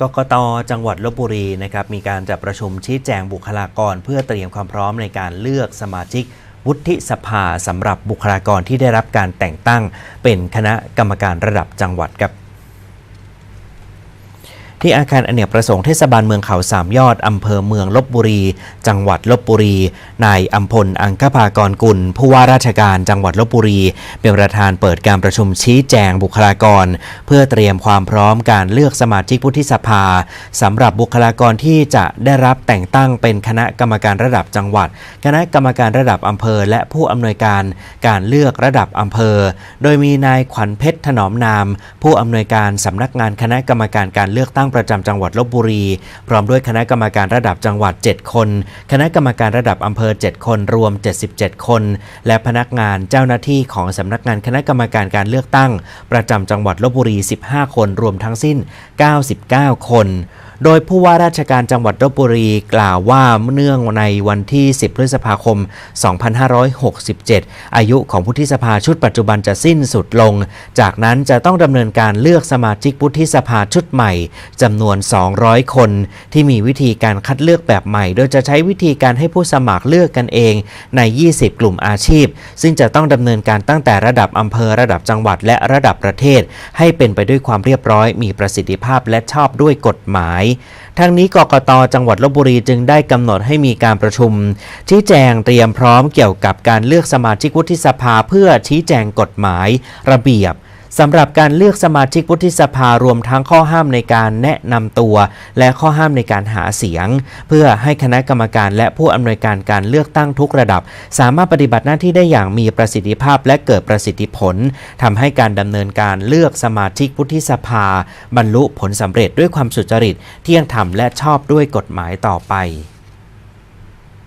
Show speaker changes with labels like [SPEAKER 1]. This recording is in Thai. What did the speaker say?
[SPEAKER 1] กกตจังหวัดลบบุรีนะครับมีการจัดประชุมชี้แจงบุคลากร เพื่อเตรียมความพร้อมในการเลือกสมาชิก วุฒิสภาสำหรับบุคลากรที่ได้รับการแต่งตั้ง เป็นคณะกรรมการระดับจังหวัดครับ ที่อาคารอเนกประสงค์เทศบาลเมืองเขาสามยอด อำเภอเมืองลบบุรี จังหวัดลบบุรี นายอัมพล อังคภากรกุล ผู้ว่าราชการจังหวัดลบบุรี เป็นประธานเปิดการประชุมชี้แจงบุคลากร เพื่อเตรียมความพร้อมการเลือกสมาชิกวุฒิสภาสำหรับบุคลากรที่จะได้รับแต่งตั้งเป็นคณะกรรมการระดับจังหวัด คณะกรรมการระดับอำเภอ และผู้อำนวยการการเลือกระดับอำเภอ โดยมีนายขวัญเพชรถนอมนาม ผู้อำนวยการสำนักงานคณะกรรมการการเลือกตั้งประจำจังหวัดลบบุรี พร้อมด้วยคณะกรรมการระดับจังหวัด 7 คน คณะกรรมการระดับอำเภอ 7 คนรวม 77 คน และพนักงานเจ้าหน้าที่ของสำนักงานคณะกรรมการการเลือกตั้ง ประจำจังหวัดลบบุรี 15 คนรวมทั้งสิ้น 99 คนโดยผู้ว่าราชการจังหวัดลบบุรีกล่าวว่าเนื่องในวันที่ 10 พฤษภาคม 2567 อายุของวุฒิสภาชุดปัจจุบันจะสิ้นสุดลง จากนั้นจะต้องดำเนินการเลือกสมาชิกวุฒิสภาชุดใหม่จำนวน 200 คน ที่มีวิธีการคัดเลือกแบบใหม่ โดยจะใช้วิธีการให้ผู้สมัครเลือกกันเองใน 20 กลุ่มอาชีพ ซึ่งจะต้องดำเนินการตั้งแต่ระดับอำเภอระดับจังหวัดและระดับประเทศ ให้เป็นไปด้วยความเรียบร้อย มีประสิทธิภาพและชอบด้วยกฎหมายทั้งนี้กกตจังหวัดลบบุรีจึงได้กำหนดให้มีการประชุม ชี้แจงเตรียมพร้อมเกี่ยวกับการเลือกสมาชิกวุฒิสภาเพื่อชี้แจงกฎหมาย ระเบียบ สำหรับการเลือกสมาชิกวุฒิสภารวมทั้งข้อห้ามในการแนะนำตัว และข้อห้ามในการหาเสียง เพื่อให้คณะกรรมการและผู้อำนวยการการเลือกตั้งทุกระดับ สามารถปฏิบัติหน้าที่ได้อย่างมีประสิทธิภาพและเกิดประสิทธิผลทำให้การดำเนินการเลือกสมาชิกวุฒิสภา บรรลุผลสำเร็จด้วยความสุจริต เที่ยงธรรมและชอบด้วยกฎหมายต่อไป